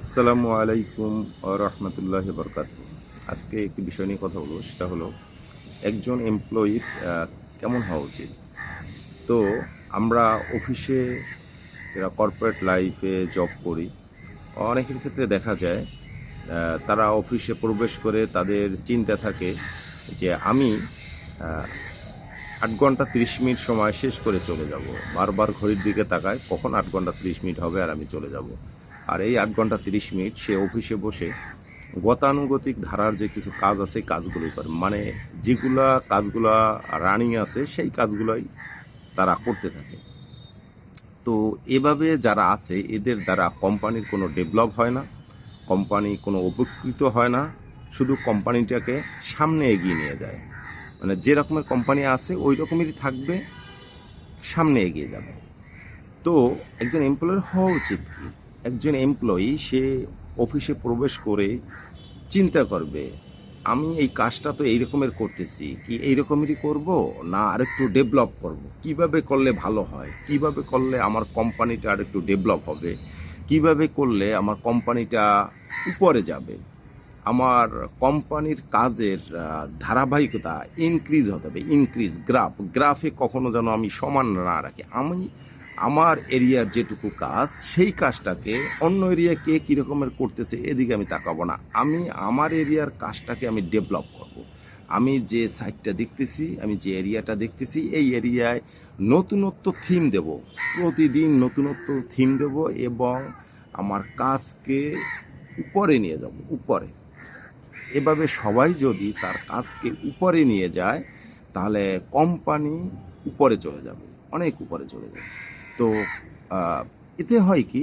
আসসালামু আলাইকুম রহমতুল্লাহ বরকাত আজকে একটি বিষয় নিয়ে কথা বলব, সেটা হলো একজন এমপ্লয়ির কেমন হওয়া উচিত? তো আমরা অফিসে কর্পোরেট লাইফে জব করি। অনেকের ক্ষেত্রে দেখা যায় তারা অফিসে প্রবেশ করে তাদের চিন্তা থাকে যে আমি আট ঘণ্টা তিরিশ মিনিট সময় শেষ করে চলে যাব। বারবার ঘড়ির দিকে তাকায়, কখন আট ঘণ্টা তিরিশ মিনিট হবে আর আমি চলে যাব? আর এই আট ঘণ্টা তিরিশ মিনিট সে অফিসে বসে গতানুগতিক ধারার যে কিছু কাজ আছে এই কাজগুলোই করে। মানে যেগুলা কাজগুলা রানিং আছে, সেই কাজগুলোই তারা করতে থাকে। তো এভাবে যারা আছে, এদের দ্বারা কোম্পানির কোনো ডেভেলপ হয় না, কোম্পানি কোনো উপকৃত হয় না, শুধু কোম্পানিটাকে সামনে এগিয়ে নিয়ে যায়। মানে যে রকমের কোম্পানি আছে, ওই রকমেরই থাকবে, সামনে এগিয়ে যাবে। তো একজন এমপ্লয়ের হওয়া উচিত কি? একজন এমপ্লয়ি সে অফিসে প্রবেশ করে চিন্তা করবে, আমি এই কাজটা তো এই রকমের করতেছি, কি এই রকমেরই করব না আরেকটু ডেভেলপ করব? কীভাবে করলে ভালো হয়? কীভাবে করলে আমার কোম্পানিটা আরেকটু ডেভেলপ হবে? কীভাবে করলে আমার কোম্পানিটা উপরে যাবে? আমার কোম্পানির কাজের ধারাবাহিকতা ইনক্রিজ হতে হবে ইনক্রিজ গ্রাফ গ্রাফে কখনো যেন আমি সমান না রাখি। আমি আমার এরিয়ার যেটুকু কাজ, সেই কাজটাকে অন্য এরিয়া কে কী রকমের করতেছে এদিকে আমি তাকাবো না। আমি, আমার এরিয়ার কাজটাকে আমি ডেভেলপ করব। আমি যে সাইটটা দেখতেছি, আমি যে এরিয়াটা দেখতেছি, এই এরিয়ায় নতুনত্ব থিম দেব। প্রতিদিন নতুনত্ব থিম দেব এবং আমার কাজকে উপরে নিয়ে যাব, উপরে। এভাবে সবাই যদি তার কাজকে উপরে নিয়ে যায়, তাহলে কোম্পানি উপরে চলে যাবে, অনেক উপরে চলে যাবে। তো এতে হয় কি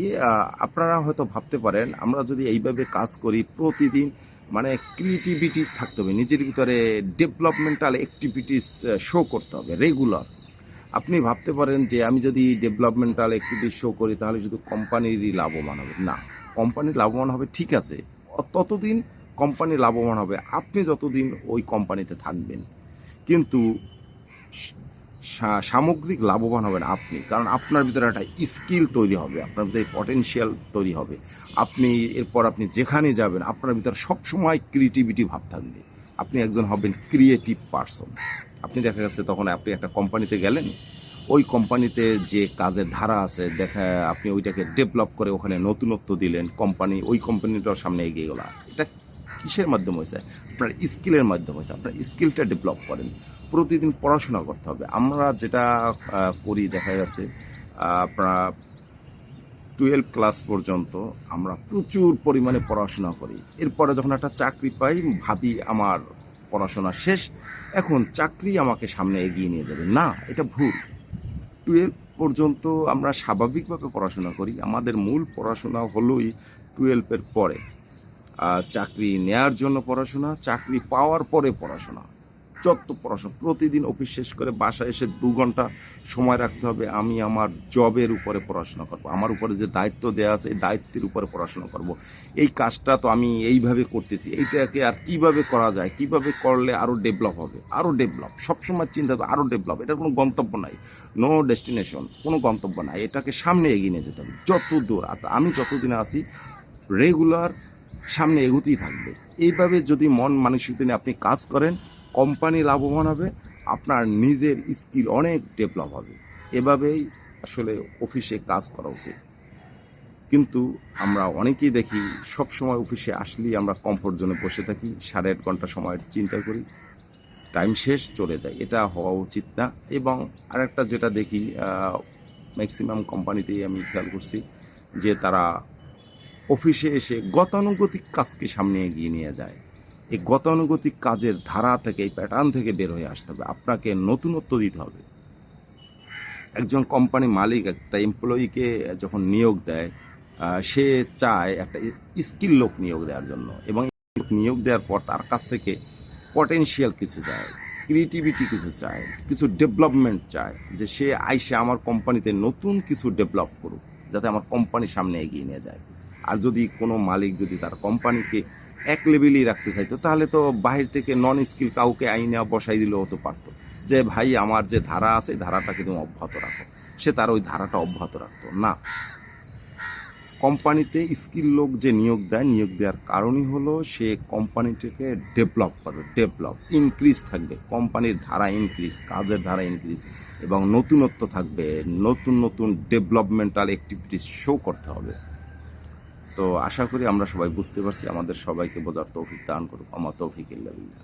আপনারা হয়তো ভাবতে পারেন, আমরা যদি এইভাবে কাজ করি প্রতিদিন মানে ক্রিয়েটিভিটি থাকতে হবে, নিজের ভিতরে ডেভেলপমেন্টাল অ্যাক্টিভিটিস শো করতে হবে রেগুলার আপনি ভাবতে পারেন যে আমি যদি ডেভেলপমেন্টাল অ্যাক্টিভিটিস শো করি, তাহলে শুধু কোম্পানিরই লাভবান হবে। না কোম্পানি লাভবান হবে, ঠিক আছে, ততদিন কোম্পানি লাভবান হবে। আপনি যতদিন ওই কোম্পানিতে থাকবেন। কিন্তু সামগ্রিক লাভবান হবেন আপনি। কারণ আপনার ভিতরে একটা স্কিল তৈরি হবে, আপনার ভিতরে পটেনশিয়াল তৈরি হবে। আপনি, এরপর আপনি যেখানে যাবেন, আপনার ভিতরে সবসময় ক্রিয়েটিভিটি ভাব থাকবে। আপনি একজন হবেন ক্রিয়েটিভ পারসন আপনি দেখা গেছে তখন আপনি একটা কোম্পানিতে গেলেন, ওই কোম্পানিতে যে কাজের ধারা আছে, দেখা, আপনি ওইটাকে ডেভেলপ করে ওখানে নতুনত্ব দিলেন কোম্পানি ওই কোম্পানিটার সামনে এগিয়ে গেল। এটা কিসের মাধ্যমে হয়েছে? আপনার স্কিলের মাধ্যমে হয়েছে। আপনার স্কিলটা ডেভেলপ করেন। প্রতিদিন পড়াশোনা করতে হবে। আমরা যেটা করি দেখা আহ, আপনার টুয়েলভ ক্লাস পর্যন্ত আমরা প্রচুর পরিমাণে পড়াশোনা করি। এরপরে যখন একটা চাকরি পাই ভাবি আমার পড়াশোনা শেষ এখন চাকরি আমাকে সামনে এগিয়ে নিয়ে যাবে। না এটা ভুল। টুয়েলভ পর্যন্ত আমরা স্বাভাবিকভাবে পড়াশোনা করি। আমাদের মূল পড়াশোনা হলোই টুয়েলভের পরে। চাকরি নেয়ার জন্য পড়াশোনা, চাকরি পাওয়ার পরে পড়াশোনা। যত পড়াশোনা প্রতিদিন অফিস শেষ করে বাসায় এসে দু ঘণ্টা সময় রাখতে হবে, আমি আমার জবের উপরে পড়াশোনা করব। আমার উপরে যে দায়িত্ব দেওয়া আছে, এই দায়িত্বের উপরে পড়াশোনা করব। এই কাজটা তো আমি এইভাবে করতেছি। এইটাকে আর কীভাবে করা যায়, কীভাবে করলে আরও ডেভেলপ হবে? আরও ডেভেলপ। সবসময় চিন্তা হবে আরও ডেভেলপ এটার কোনো গন্তব্য নাই। নো ডেস্টিনেশন কোনো গন্তব্য নাই। এটাকে সামনে এগিয়ে নিয়ে যেতে হবে। যত দূর, আমি যতদিনে আসি রেগুলার সামনে এগুতেই থাকবে। এইভাবে যদি মন মানসিকতা নিয়ে আপনি কাজ করেন কোম্পানি লাভবান হবে, আপনার নিজের স্কিল অনেক ডেভেলপ হবে। এভাবেই আসলে অফিসে কাজ করা উচিত। কিন্তু আমরা অনেকেই দেখি সব সময় অফিসে আসলেই আমরা কমফোর্ট জোনে বসে থাকি, সাড়ে আট ঘণ্টা সময়ের চিন্তা করি টাইম শেষ, চলে যায় এটা হওয়া উচিত না। এবং আরেকটা যেটা দেখি ম্যাক্সিমাম কোম্পানিতেই আমি খেয়াল করছি যে তারা অফিসে এসে গতানুগতিক কাজকে সামনে এগিয়ে নিয়ে যায়। এই গতানুগতিক কাজের ধারা থেকে, এই প্যাটার্ন থেকে বের হয়ে আসতে হবে। আপনাকে নতুনত্ব দিতে হবে। একজন কোম্পানি মালিক একটা এমপ্লয়িকে যখন নিয়োগ দেয় সে চায় একটা স্কিল লোক নিয়োগ দেওয়ার জন্য এবং নিয়োগ দেওয়ার পর তার কাছ থেকে পটেনশিয়াল কিছু চায় ক্রিয়েটিভিটি কিছু চায়, কিছু ডেভেলপমেন্ট চায় যে সে আইসে আমার কোম্পানিতে নতুন কিছু ডেভেলপ করুক, যাতে আমার কোম্পানি সামনে এগিয়ে নিয়ে যায়। আর যদি কোনো মালিক যদি তার কোম্পানিকে এক লেভেলেই রাখতে চাইতো, তাহলে তো বাহির থেকে নন স্কিল কাউকে আইনে বসাই দিলেও হতে পারতো। যে ভাই, আমার যে ধারা আছে ধারাটাকে তুমি অব্যাহত রাখো। সে তার ওই ধারাটা অব্যাহত রাখতো। না। কোম্পানিতে স্কিল লোক যে নিয়োগ দেয়, নিয়োগ দেওয়ার কারণই হলো সে কোম্পানিটাকে ডেভেলপ করবে ডেভেলপ ইনক্রিজ থাকবে। কোম্পানির ধারা ইনক্রিজ কাজের ধারা ইনক্রিজ এবং নতুনত্ব থাকবে। নতুন নতুন ডেভেলপমেন্টাল অ্যাক্টিভিটিস শো করতে হবে। তো আশা করি আমরা সবাই বুঝতে পারছি, আমাদের সবাইকে বোঝার তৌফিক দান করুক আমার তৌফিক ইল্লা বিল্লাহ।